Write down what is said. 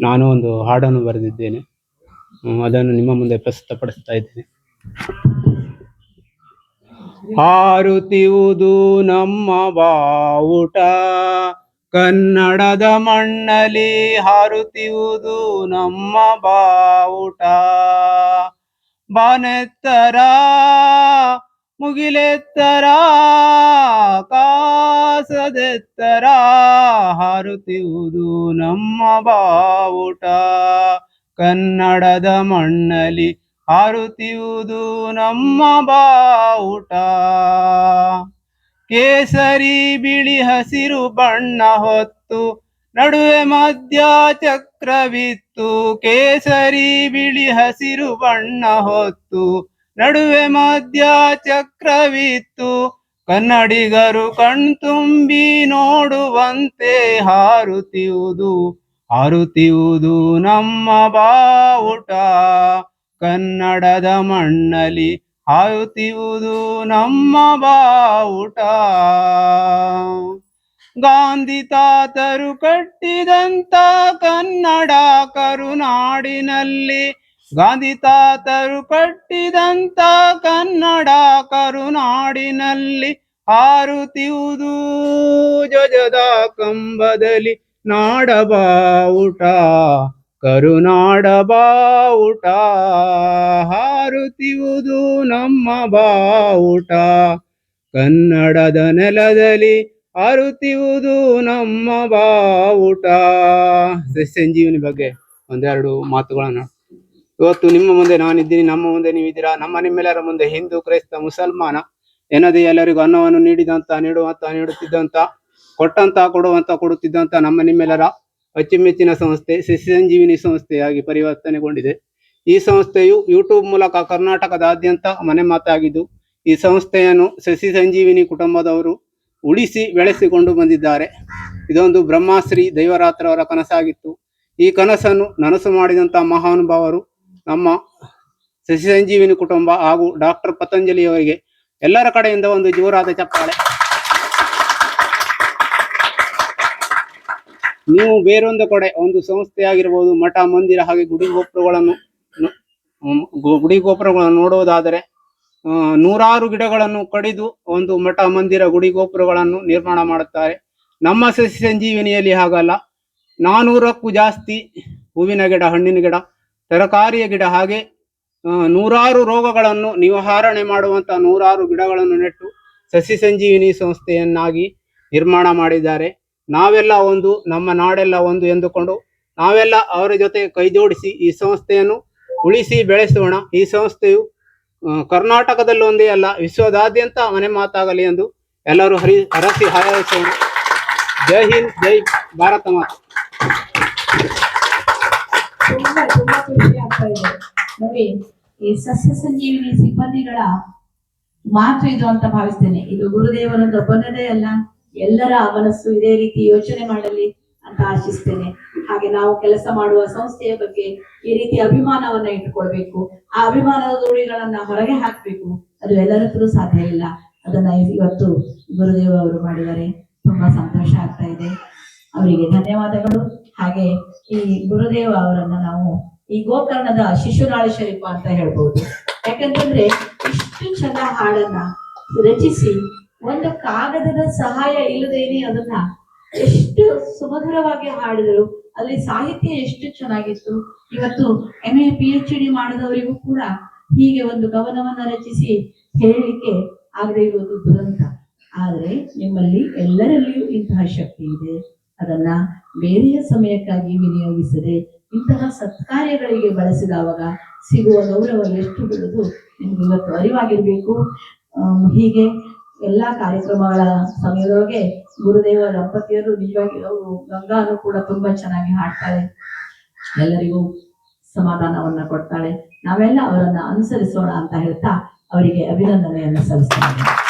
ನಾನು ಒಂದು ಹಾಡನ್ನು ಬರೆದಿದ್ದೇನೆ. ಅದನ್ನು ನಿಮ್ಮ ಮುಂದೆ ಪ್ರಸ್ತುತಪಡಿಸ್ತಾ ಇದ್ದೇನೆ. ಹಾರುತಿಯುವುದು ನಮ್ಮ ಬಾವುಟ ಕನ್ನಡದ ಮಣ್ಣಲ್ಲಿ ಹಾರುತಿಯುವುದು ನಮ್ಮ ಬಾವುಟ. ಬಾನೆತ್ತರ ಮುಗಿಲೆತ್ತರ ಕಾಸದೆತ್ತರ ಹಾರುತ್ತಿರುವುದು ನಮ್ಮ ಬಾವುಟ. ಕನ್ನಡದ ಮಣ್ಣಲ್ಲಿ ಹಾರುತ್ತಿರುವುದು ನಮ್ಮ ಬಾವುಟ. ಕೇಸರಿ ಬಿಳಿ ಹಸಿರು ಬಣ್ಣ ಹೊತ್ತು ನಡುವೆ ಮಧ್ಯ ಚಕ್ರವಿತ್ತು. ಕೇಸರಿ ಬಿಳಿ ಹಸಿರು ಬಣ್ಣ ಹೊತ್ತು ನಡುವೆ ಮಧ್ಯ ಚಕ್ರವಿತ್ತು. ಕನ್ನಡಿಗರು ಕಣ್ತುಂಬಿ ನೋಡುವಂತೆ ಹಾರುತ್ತಿರುವುದು ಹಾರುತ್ತಿರುವುದು ನಮ್ಮ ಬಾವುಟ. ಕನ್ನಡದ ಮಣ್ಣಲ್ಲಿ ಹಾರುತ್ತಿರುವುದು ನಮ್ಮ ಬಾವುಟ. ಗಾಂಧಿ ತಾತರು ಕಟ್ಟಿದಂತ ಕನ್ನಡ ಕರುನಾಡಿನಲ್ಲಿ ಗಾಂಧಿ ತಾತರು ಕಟ್ಟಿದಂತ ಕನ್ನಡ ಕರುನಾಡಿನಲ್ಲಿ ಹಾರುತಿಯುವುದು ಜೊಜದ ಕಂಬದಲ್ಲಿ ನಾಡಬಾವುಟ ಕರುನಾಡ ಬಾವುಟ ಹಾರುತ್ತಿರುವುದು ನಮ್ಮ ಬಾವುಟ ಕನ್ನಡದ ನೆಲದಲ್ಲಿ ಹಾರುತಿಯುವುದು ನಮ್ಮ ಬಾವುಟ ಸಂಜೀವಿನಿ ಬಗ್ಗೆ ಒಂದೆರಡು ಮಾತುಗಳನ್ನು ಇವತ್ತು ನಿಮ್ಮ ಮುಂದೆ ನಾನಿದ್ದೀನಿ, ನಮ್ಮ ಮುಂದೆ ನೀವಿದ್ದೀರಾ? ನಮ್ಮ ನಿಮ್ಮೆಲ್ಲರ ಮುಂದೆ ಹಿಂದೂ, ಕ್ರೈಸ್ತ, ಮುಸಲ್ಮಾನ, ಏನದೇ ಎಲ್ಲರಿಗೂ ಅನ್ನವನ್ನು ನೀಡಿದಂತ, ನೀಡುವಂತ, ನೀಡುತ್ತಿದ್ದಂತ, ಕೊಟ್ಟಂತ, ಕೊಡುವಂತ, ಕೊಡುತ್ತಿದ್ದಂತ ನಮ್ಮ ನಿಮ್ಮೆಲ್ಲರ ಅಚ್ಚುಮೆಚ್ಚಿನ ಸಂಸ್ಥೆ ಸಸ್ಯ ಸಂಜೀವಿನಿ ಸಂಸ್ಥೆಯಾಗಿ ಪರಿವರ್ತನೆಗೊಂಡಿದೆ. ಈ ಸಂಸ್ಥೆಯು ಯೂಟ್ಯೂಬ್ ಮೂಲಕ ಕರ್ನಾಟಕದಾದ್ಯಂತ ಮನೆ ಮಾತಾಗಿದ್ದು, ಈ ಸಂಸ್ಥೆಯನ್ನು ಸಸಿ ಸಂಜೀವಿನಿ ಕುಟುಂಬದವರು ಉಳಿಸಿ ಬೆಳೆಸಿಕೊಂಡು ಬಂದಿದ್ದಾರೆ. ಇದೊಂದು ಬ್ರಹ್ಮಶ್ರೀ ದೈವರಾತ್ರವರ ಕನಸಾಗಿತ್ತು. ಈ ಕನಸನ್ನು ನನಸು ಮಾಡಿದಂತ ಮಹಾನುಭಾವರು ನಮ್ಮ ಸಸಿ ಸಂಜೀವಿನಿ ಕುಟುಂಬ ಹಾಗೂ ಡಾಕ್ಟರ್ ಪತಂಜಲಿ ಅವರಿಗೆ ಎಲ್ಲರ ಕಡೆಯಿಂದ ಒಂದು ಜೋರಾದ ಚಪ್ಪಾಳೆ. ನೀವು ಬೇರೊಂದು ಕಡೆ ಒಂದು ಸಂಸ್ಥೆ ಆಗಿರ್ಬೋದು ಮಠ, ಮಂದಿರ ಹಾಗೆ ಗುಡಿ ಗೋಪುರಗಳನ್ನು ಗುಡಿ ಗೋಪುರಗಳನ್ನು ನೋಡುವುದಾದರೆ ನೂರಾರು ಗಿಡಗಳನ್ನು ಕಡಿದು ಒಂದು ಮಠ, ಮಂದಿರ, ಗುಡಿ ಗೋಪುರಗಳನ್ನು ನಿರ್ಮಾಣ ಮಾಡುತ್ತಾರೆ. ನಮ್ಮ ಸಸಿ ಸಂಜೀವಿನಿಯಲ್ಲಿ ಹಾಗಲ್ಲ. ನಾನೂರಕ್ಕೂ ಜಾಸ್ತಿ ಹೂವಿನ ಗಿಡ, ಹಣ್ಣಿನ ಗಿಡ ತರಕಾರಿಯ ಗಿಡ ಹಾಗೆ ನೂರಾರು ರೋಗಗಳನ್ನು ನಿವಾರಣೆ ಮಾಡುವಂತ ನೂರಾರು ಗಿಡಗಳನ್ನು ನೆಟ್ಟು ಸಸಿ ಸಂಜೀವಿನಿ ಸಂಸ್ಥೆಯನ್ನಾಗಿ ನಿರ್ಮಾಣ ಮಾಡಿದ್ದಾರೆ. ನಾವೆಲ್ಲ ಒಂದು, ನಮ್ಮ ನಾಡೆಲ್ಲ ಒಂದು ಎಂದುಕೊಂಡು ನಾವೆಲ್ಲ ಅವರ ಜೊತೆ ಕೈಜೋಡಿಸಿ ಈ ಸಂಸ್ಥೆಯನ್ನು ಉಳಿಸಿ ಬೆಳೆಸೋಣ. ಈ ಸಂಸ್ಥೆಯು ಕರ್ನಾಟಕದಲ್ಲೊಂದೇ ಅಲ್ಲ, ವಿಶ್ವದಾದ್ಯಂತ ಮನೆ ಮಾತಾಗಲಿ ಎಂದು ಎಲ್ಲರೂ ಹರಿ ಹರಸಿ ಹಾರೈಸೋಣ. ಜೈ ಹಿಂದ್, ಜೈ ಭಾರತ ಮಾತಾ. ಈ ಸಸ್ಯ ಸಂಜೀವಿನಿ ಸಿಬ್ಬಂದಿಗಳ ಮಾತು ಇದು ಅಂತ ಭಾವಿಸ್ತೇನೆ. ಇದು ಗುರುದೇವನದ್ದು ಒಬ್ಬನದೇ ಅಲ್ಲ, ಎಲ್ಲರ ಮನಸ್ಸು ಇದೇ ರೀತಿ ಯೋಚನೆ ಮಾಡಲಿ ಅಂತ ಆಶಿಸ್ತೇನೆ. ಹಾಗೆ ನಾವು ಕೆಲಸ ಮಾಡುವ ಸಂಸ್ಥೆಯ ಬಗ್ಗೆ ಈ ರೀತಿ ಅಭಿಮಾನವನ್ನ ಇಟ್ಟುಕೊಳ್ಬೇಕು. ಆ ಅಭಿಮಾನದ ಧೂಳಿಗಳನ್ನ ಹೊರಗೆ ಹಾಕ್ಬೇಕು. ಅದು ಎಲ್ಲರತ್ರ ಸಾಧ್ಯ ಇಲ್ಲ. ಅದನ್ನ ಇವತ್ತು ಗುರುದೇವ ಅವರು ಮಾಡಿದ್ದಾರೆ. ತುಂಬಾ ಸಂತೋಷ ಆಗ್ತಾ ಇದೆ. ಅವರಿಗೆ ಧನ್ಯವಾದಗಳು. ಹಾಗೆ ಈ ಗುರುದೇವ ಅವರನ್ನ ನಾವು ಈ ಗೋಕರ್ಣದ ಶಿಶುನಾಳ ಶರೀಫ ಅಂತ ಹೇಳ್ಬೋದು. ಯಾಕಂತಂದ್ರೆ ಇಷ್ಟು ಚಂದ ಹಾಡನ್ನ ರಚಿಸಿ ಒಂದು ಕಾಗದದ ಸಹಾಯ ಇಲ್ಲದೇನೆ ಅದನ್ನ ಎಷ್ಟು ಸುಮಧುರವಾಗಿ ಹಾಡಿದರು, ಅಲ್ಲಿ ಸಾಹಿತ್ಯ ಎಷ್ಟು ಚೆನ್ನಾಗಿತ್ತು. ಇವತ್ತು M A P H D ಮಾಡಿದವರಿಗೂ ಕೂಡ ಹೀಗೆ ಒಂದು ಕವನವನ್ನ ರಚಿಸಿ ಹೇಳಲಿಕ್ಕೆ ಆಗದೆ ಇರುವುದು ದುರಂತ. ಆದ್ರೆ ನಿಮ್ಮಲ್ಲಿ ಎಲ್ಲರಲ್ಲಿಯೂ ಇಂತಹ ಶಕ್ತಿ ಇದೆ. ಅದನ್ನ ಬೇರೆಯ ಸಮಯಕ್ಕಾಗಿ ವಿನಿಯೋಗಿಸದೆ ಇಂತಹ ಸತ್ಕಾರ್ಯಗಳಿಗೆ ಬಳಸಿದವಾಗ ಸಿಗುವ ಗೌರವ ಎಷ್ಟು ಬಿಡುವುದು ನಿಮ್ಗೆ ಇವತ್ತು ಅರಿವಾಗಿರ್ಬೇಕು. ಹೀಗೆ ಎಲ್ಲಾ ಕಾರ್ಯಕ್ರಮಗಳ ಸಮಯದೊಳಗೆ ಗುರುದೇವ ದಂಪತಿಯರು ನಿಜವಾಗಿ ಅವರು ಗಂಗಾನು ಕೂಡ ತುಂಬಾ ಚೆನ್ನಾಗಿ ಹಾಡ್ತಾಳೆ ಎಲ್ಲರಿಗೂ ಸಮಾಧಾನವನ್ನ ಕೊಡ್ತಾಳೆ. ನಾವೆಲ್ಲ ಅವರನ್ನ ಅನುಸರಿಸೋಣ ಅಂತ ಹೇಳ್ತಾ ಅವರಿಗೆ ಅಭಿನಂದನೆಯನ್ನು ಸಲ್ಲಿಸ್ತೇನೆ.